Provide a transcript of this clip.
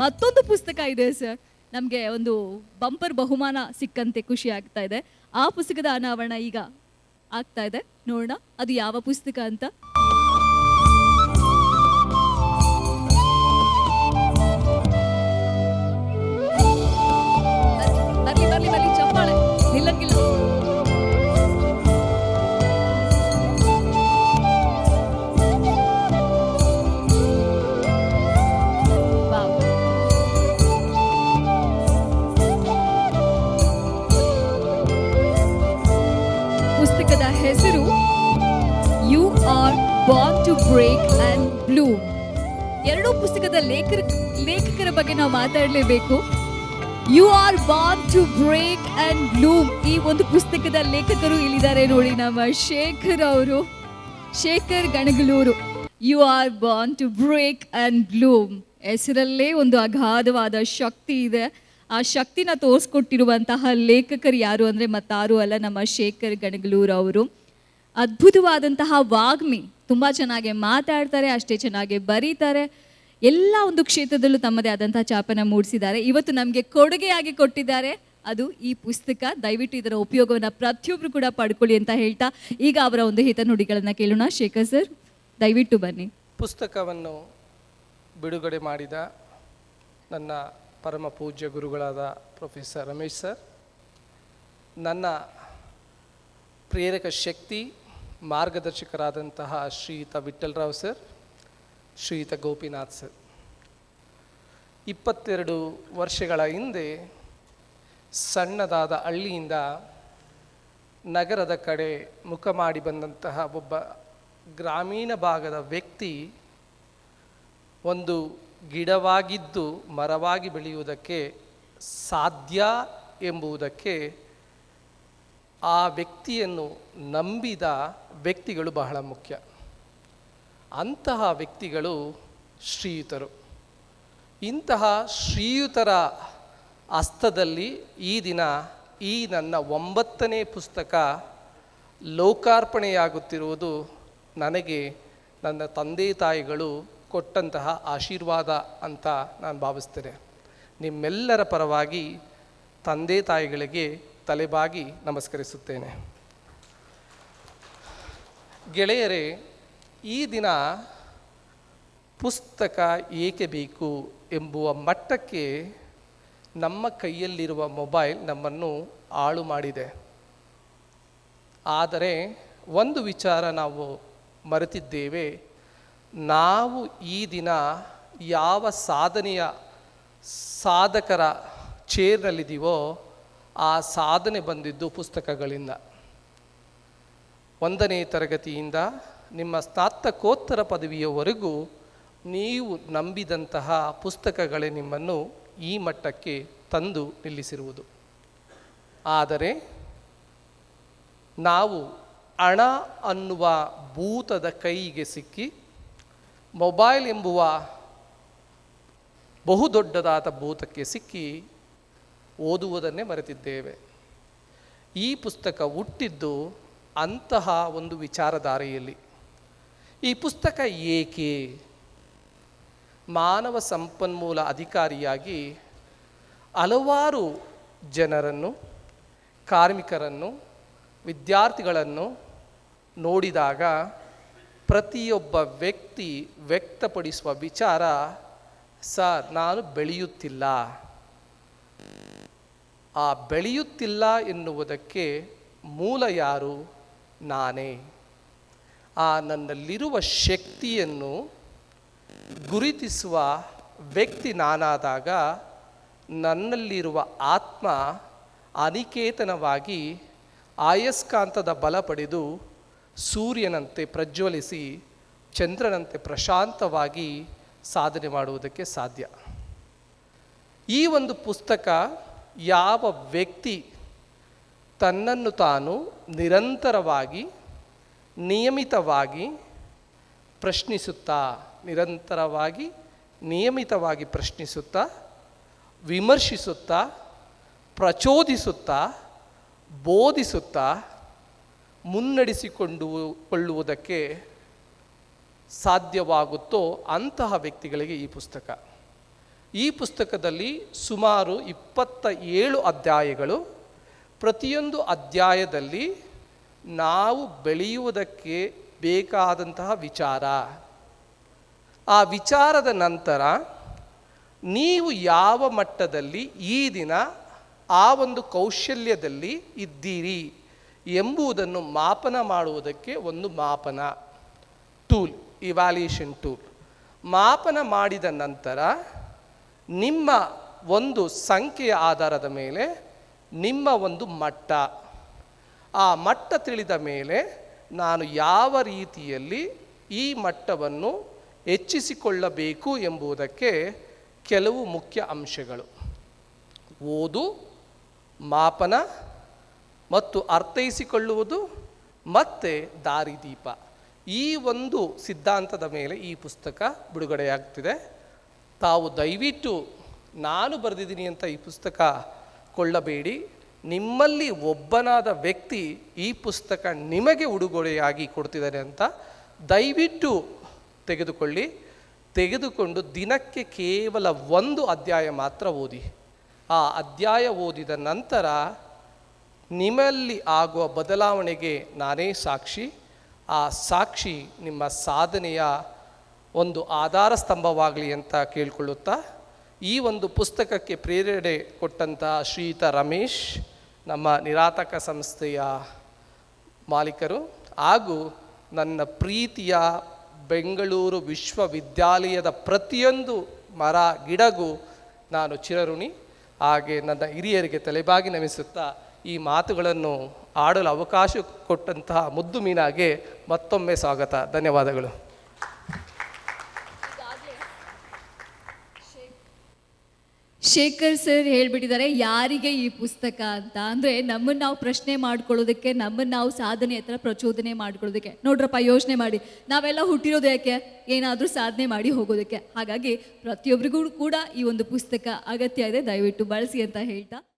ಮತ್ತೊಂದು ಪುಸ್ತಕ ಇದೆ ಸರ್ ನಮಗೆ ಒಂದು ಬಂಪರ್ ಬಹುಮಾನ ಸಿಕ್ಕಂತೆ ಖುಷಿ ಆಗ್ತಾ ಇದೆ. ಆ ಪುಸ್ತಕದ ಅನಾವರಣ ಈಗ ಆಗ್ತಾ ಇದೆ. ನೋಡೋಣ, ಅದು ಯಾವ ಪುಸ್ತಕ ಅಂತ. ಪುಸ್ತಕದ ಹೆಸರು you are born to break and bloom ಎರಡೂ ಪುಸ್ತಕದ ಲೇಖಕ ಲೇಖಕರ ಬಗ್ಗೆ ನಾವು ಮಾತಾಡಲೇಬೇಕು. You are born to break and bloom ಈ ಒಂದು ಪುಸ್ತಕದ ಲೇಖಕರು ಇಲ್ಲಿದ್ದಾರೆ ನೋಡಿ, ನಮ್ಮ ಶೇಖರ್ ಅವರು. Shekhar Ganagaluru you are born to break and bloom ಹೆಸರಲ್ಲೇ ಒಂದು ಅಗಾಧವಾದ ಶಕ್ತಿ ಇದೆ. ಆ ಶಕ್ತಿನ ತೋರಿಸ್ಕೊಟ್ಟಿರುವಂತಹ ಲೇಖಕರು ಯಾರು ಅಂದರೆ ಮತ್ತಾರು ಅಲ್ಲ, ನಮ್ಮ ಶೇಖರ್ ಗಣಗಲೂರು ಅವರು. ಅದ್ಭುತವಾದಂತಹ ವಾಗ್ಮಿ ತುಂಬ ಚೆನ್ನಾಗಿ ಮಾತಾಡ್ತಾರೆ, ಅಷ್ಟೇ ಚೆನ್ನಾಗಿ ಬರೀತಾರೆ. ಎಲ್ಲ ಒಂದು ಕ್ಷೇತ್ರದಲ್ಲೂ ತಮ್ಮದೇ ಆದಂತಹ ಚಾಪನ ಮೂಡಿಸಿದ್ದಾರೆ. ಇವತ್ತು ನಮಗೆ ಕೊಡುಗೆಯಾಗಿ ಕೊಟ್ಟಿದ್ದಾರೆ. ಅದು ಈ ಪುಸ್ತಕ. ದಯವಿಟ್ಟು ಇದರ ಉಪಯೋಗವನ್ನು ಪ್ರತಿಯೊಬ್ಬರು ಕೂಡ ಪಡ್ಕೊಳ್ಳಿ ಅಂತ ಹೇಳ್ತಾ ಈಗ ಅವರ ಒಂದು ಹಿತನುಡಿಗಳನ್ನು ಕೇಳೋಣ. ಶೇಖರ್ ಸರ್, ದಯವಿಟ್ಟು ಬನ್ನಿ. ಪುಸ್ತಕವನ್ನು ಬಿಡುಗಡೆ ಮಾಡಿದ ನನ್ನ ಪರಮ ಪೂಜ್ಯ ಗುರುಗಳಾದ ಪ್ರೊಫೆಸರ್ ರಮೇಶ್ ಸರ್, ನನ್ನ ಪ್ರೇರಕ ಶಕ್ತಿ ಮಾರ್ಗದರ್ಶಕರಾದಂತಹ ಶ್ರೀಯುತ ವಿಠಲ್ರಾವ್ ಸರ್, ಶ್ರೀಯುತ ಗೋಪಿನಾಥ್ ಸರ್. ಇಪ್ಪತ್ತೆರಡು ವರ್ಷಗಳ ಹಿಂದೆ ಸಣ್ಣದಾದ ಹಳ್ಳಿಯಿಂದ ನಗರದ ಕಡೆ ಮುಖ ಮಾಡಿ ಬಂದಂತಹ ಒಬ್ಬ ಗ್ರಾಮೀಣ ಭಾಗದ ವ್ಯಕ್ತಿ ಒಂದು ಗಿಡವಾಗಿದ್ದು ಮರವಾಗಿ ಬೆಳೆಯುವುದಕ್ಕೆ ಸಾಧ್ಯ ಎಂಬುದಕ್ಕೆ ಆ ವ್ಯಕ್ತಿಯನ್ನು ನಂಬಿದ ವ್ಯಕ್ತಿಗಳು ಬಹಳ ಮುಖ್ಯ. ಅಂತಹ ವ್ಯಕ್ತಿಗಳು ಶ್ರೀಯುತರು. ಇಂತಹ ಶ್ರೀಯುತರ ಹಸ್ತದಲ್ಲಿ ಈ ದಿನ ಈ ನನ್ನ ಒಂಬತ್ತನೇ ಪುಸ್ತಕ ಲೋಕಾರ್ಪಣೆಯಾಗುತ್ತಿರುವುದು ನನಗೆ ನನ್ನ ತಂದೆ ತಾಯಿಗಳು ಕೊಟ್ಟಂತಹ ಆಶೀರ್ವಾದ ಅಂತ ನಾನು ಭಾವಿಸ್ತೇನೆ. ನಿಮ್ಮೆಲ್ಲರ ಪರವಾಗಿ ತಂದೆ ತಾಯಿಗಳಿಗೆ ತಲೆಬಾಗಿ ನಮಸ್ಕರಿಸುತ್ತೇನೆ. ಗೆಳೆಯರೇ, ಈ ದಿನ ಪುಸ್ತಕ ಏಕೆ ಬೇಕು ಎಂಬುವ ಮಟ್ಟಕ್ಕೆ ನಮ್ಮ ಕೈಯಲ್ಲಿರುವ ಮೊಬೈಲ್ ನಮ್ಮನ್ನು ಹಾಳು ಮಾಡಿದೆ. ಆದರೆ ಒಂದು ವಿಚಾರ ನಾವು ಮರೆತಿದ್ದೇವೆ. ನಾವು ಈ ದಿನ ಯಾವ ಸಾಧನೆಯ ಸಾಧಕರ ಚೇರ್ನಲ್ಲಿದ್ದೀವೋ ಆ ಸಾಧನೆ ಬಂದಿದ್ದು ಪುಸ್ತಕಗಳಿಂದ. ಒಂದನೇ ತರಗತಿಯಿಂದ ನಿಮ್ಮ ಸ್ನಾತಕೋತ್ತರ ಪದವಿಯವರೆಗೂ ನೀವು ನಂಬಿದಂತಹ ಪುಸ್ತಕಗಳೇ ನಿಮ್ಮನ್ನು ಈ ಮಟ್ಟಕ್ಕೆ ತಂದು ನಿಲ್ಲಿಸಿರುವುದು. ಆದರೆ ನಾವು ಹಣ ಅನ್ನುವ ಭೂತದ ಕೈಗೆ ಸಿಕ್ಕಿ ಮೊಬೈಲ್ ಎಂಬುವ ಬಹುದೊಡ್ಡದಾದ ಭೂತಕ್ಕೆ ಸಿಕ್ಕಿ ಓದುವುದನ್ನೇ ಮರೆತಿದ್ದೇವೆ. ಈ ಪುಸ್ತಕ ಹುಟ್ಟಿದ್ದು ಅಂತಹ ಒಂದು ವಿಚಾರಧಾರೆಯಲ್ಲಿ. ಈ ಪುಸ್ತಕ ಏಕೆ? ಮಾನವ ಸಂಪನ್ಮೂಲ ಅಧಿಕಾರಿಯಾಗಿ ಹಲವಾರು ಜನರನ್ನು, ಕಾರ್ಮಿಕರನ್ನು, ವಿದ್ಯಾರ್ಥಿಗಳನ್ನು ನೋಡಿದಾಗ ಪ್ರತಿಯೊಬ್ಬ ವ್ಯಕ್ತಿ ವ್ಯಕ್ತಪಡಿಸುವ ವಿಚಾರ, ಸರ್, ನಾನು ಬೆಳೆಯುತ್ತಿಲ್ಲ. ಆ ಬೆಳೆಯುತ್ತಿಲ್ಲ ಎನ್ನುವುದಕ್ಕೆ ಮೂಲ ಯಾರು? ನಾನೇ. ಆ ನನ್ನಲ್ಲಿರುವ ಶಕ್ತಿಯನ್ನು ಗುರುತಿಸುವ ವ್ಯಕ್ತಿ ನಾನಾದಾಗ ನನ್ನಲ್ಲಿರುವ ಆತ್ಮ ಅನಿಕೇತನವಾಗಿ ಆಯಸ್ಕಾಂತದ ಬಲ ಪಡೆದು ಸೂರ್ಯನಂತೆ ಪ್ರಜ್ವಲಿಸಿ ಚಂದ್ರನಂತೆ ಪ್ರಶಾಂತವಾಗಿ ಸಾಧನೆ ಮಾಡುವುದಕ್ಕೆ ಸಾಧ್ಯ. ಈ ಒಂದು ಪುಸ್ತಕ ಯಾವ ವ್ಯಕ್ತಿ ತನ್ನನ್ನು ತಾನು ನಿರಂತರವಾಗಿ, ನಿಯಮಿತವಾಗಿ ಪ್ರಶ್ನಿಸುತ್ತಾ, ನಿರಂತರವಾಗಿ, ನಿಯಮಿತವಾಗಿ ಪ್ರಶ್ನಿಸುತ್ತಾ, ವಿಮರ್ಶಿಸುತ್ತಾ, ಪ್ರಚೋದಿಸುತ್ತಾ, ಬೋಧಿಸುತ್ತಾ ಮುನ್ನಡೆಸಿಕೊಂಡು ಕೊಳ್ಳುವುದಕ್ಕೆ ಸಾಧ್ಯವಾಗುತ್ತೋ ಅಂತಹ ವ್ಯಕ್ತಿಗಳಿಗೆ ಈ ಪುಸ್ತಕ. ಈ ಪುಸ್ತಕದಲ್ಲಿ ಸುಮಾರು ಇಪ್ಪತ್ತ ಏಳು ಅಧ್ಯಾಯಗಳು. ಪ್ರತಿಯೊಂದು ಅಧ್ಯಾಯದಲ್ಲಿ ನಾವು ಬೆಳೆಯುವುದಕ್ಕೆ ಬೇಕಾದಂತಹ ವಿಚಾರ. ಆ ವಿಚಾರದ ನಂತರ ನೀವು ಯಾವ ಮಟ್ಟದಲ್ಲಿ ಈ ದಿನ ಆ ಒಂದು ಕೌಶಲ್ಯದಲ್ಲಿ ಇದ್ದೀರಿ? ಎಂಬುದನ್ನು ಮಾಪನ ಮಾಡುವುದಕ್ಕೆ ಒಂದು ಮಾಪನ ಟೂಲ್ ಇವ್ಯಾಲ್ಯೂಷನ್ ಟೂಲ್ ಮಾಪನ ಮಾಡಿದ ನಂತರ ನಿಮ್ಮ ಒಂದು ಸಂಖ್ಯೆಯ ಆಧಾರದ ಮೇಲೆ ನಿಮ್ಮ ಒಂದು ಮಟ್ಟ. ಆ ಮಟ್ಟ ತಿಳಿದ ಮೇಲೆ ನಾನು ಯಾವ ರೀತಿಯಲ್ಲಿ ಈ ಮಟ್ಟವನ್ನು ಹೆಚ್ಚಿಸಿಕೊಳ್ಳಬೇಕು ಎಂಬುದಕ್ಕೆ ಕೆಲವು ಮುಖ್ಯ ಅಂಶಗಳು. ಓದು, ಮಾಪನ ಮತ್ತು ಅರ್ಥೈಸಿಕೊಳ್ಳುವುದು ಮತ್ತೆ ದಾರಿದೀಪ. ಈ ಒಂದು ಸಿದ್ಧಾಂತದ ಮೇಲೆ ಈ ಪುಸ್ತಕ ಬಿಡುಗಡೆಯಾಗ್ತಿದೆ. ತಾವು ದಯವಿಟ್ಟು ನಾನು ಬರೆದಿದ್ದೀನಿ ಅಂತ ಈ ಪುಸ್ತಕ ಕೊಳ್ಳಬೇಡಿ. ನಿಮ್ಮಲ್ಲಿ ಒಬ್ಬನಾದ ವ್ಯಕ್ತಿ ಈ ಪುಸ್ತಕ ನಿಮಗೆ ಉಡುಗೊರೆಯಾಗಿ ಕೊಡ್ತಿದ್ದಾರೆ ಅಂತ ದಯವಿಟ್ಟು ತೆಗೆದುಕೊಳ್ಳಿ. ತೆಗೆದುಕೊಂಡು ದಿನಕ್ಕೆ ಕೇವಲ ಒಂದು ಅಧ್ಯಾಯ ಮಾತ್ರ ಓದಿ. ಆ ಅಧ್ಯಾಯ ಓದಿದ ನಂತರ ನಿಮ್ಮಲ್ಲಿ ಆಗುವ ಬದಲಾವಣೆಗೆ ನಾನೇ ಸಾಕ್ಷಿ. ಆ ಸಾಕ್ಷಿ ನಿಮ್ಮ ಸಾಧನೆಯ ಒಂದು ಆಧಾರ ಸ್ತಂಭವಾಗಲಿ ಅಂತ ಕೇಳಿಕೊಳ್ಳುತ್ತಾ, ಈ ಒಂದು ಪುಸ್ತಕಕ್ಕೆ ಪ್ರೇರಣೆ ಕೊಟ್ಟಂತಹ ಶ್ರೀಯುತ ರಮೇಶ್, ನಮ್ಮ ನಿರಾತಕ ಸಂಸ್ಥೆಯ ಮಾಲೀಕರು ಹಾಗೂ ನನ್ನ ಪ್ರೀತಿಯ ಬೆಂಗಳೂರು ವಿಶ್ವವಿದ್ಯಾಲಯದ ಪ್ರತಿಯೊಂದು ಮರ, ಗಿಡಗೂ ನಾನು ಚಿರಋಣಿ. ಹಾಗೆ ನನ್ನ ಹಿರಿಯರಿಗೆ ತಲೆಬಾಗಿ ನಮಿಸುತ್ತಾ ಈ ಮಾತುಗಳನ್ನು ಆಡಲು ಅವಕಾಶ ಕೊಟ್ಟಂತಹ ಮುದ್ದು ಮೀನಾಗೆ ಮತ್ತೊಮ್ಮೆ ಸ್ವಾಗತ. ಧನ್ಯವಾದಗಳು. ಶೇಖರ್ ಸರ್ ಹೇಳ್ಬಿಟ್ಟಿದ್ದಾರೆ, ಯಾರಿಗೆ ಈ ಪುಸ್ತಕ ಅಂತ? ಅಂದ್ರೆ ನಮ್ಮನ್ನ ನಾವು ಪ್ರಶ್ನೆ ಮಾಡ್ಕೊಳ್ಳೋದಕ್ಕೆ, ನಮ್ಮನ್ನ ನಾವು ಸಾಧನೆ ಹತ್ರ ಪ್ರಚೋದನೆ ಮಾಡ್ಕೊಳ್ಳೋದಕ್ಕೆ. ನೋಡ್ರಪ್ಪ, ಯೋಚನೆ ಮಾಡಿ. ನಾವೆಲ್ಲ ಹುಟ್ಟಿರೋದು ಯಾಕೆ? ಏನಾದರೂ ಸಾಧನೆ ಮಾಡಿ ಹೋಗೋದಕ್ಕೆ. ಹಾಗಾಗಿ ಪ್ರತಿಯೊಬ್ಬರಿಗೂ ಕೂಡ ಈ ಒಂದು ಪುಸ್ತಕ ಅಗತ್ಯ ಇದೆ. ದಯವಿಟ್ಟು ಬಳಸಿ ಅಂತ ಹೇಳ್ತಾ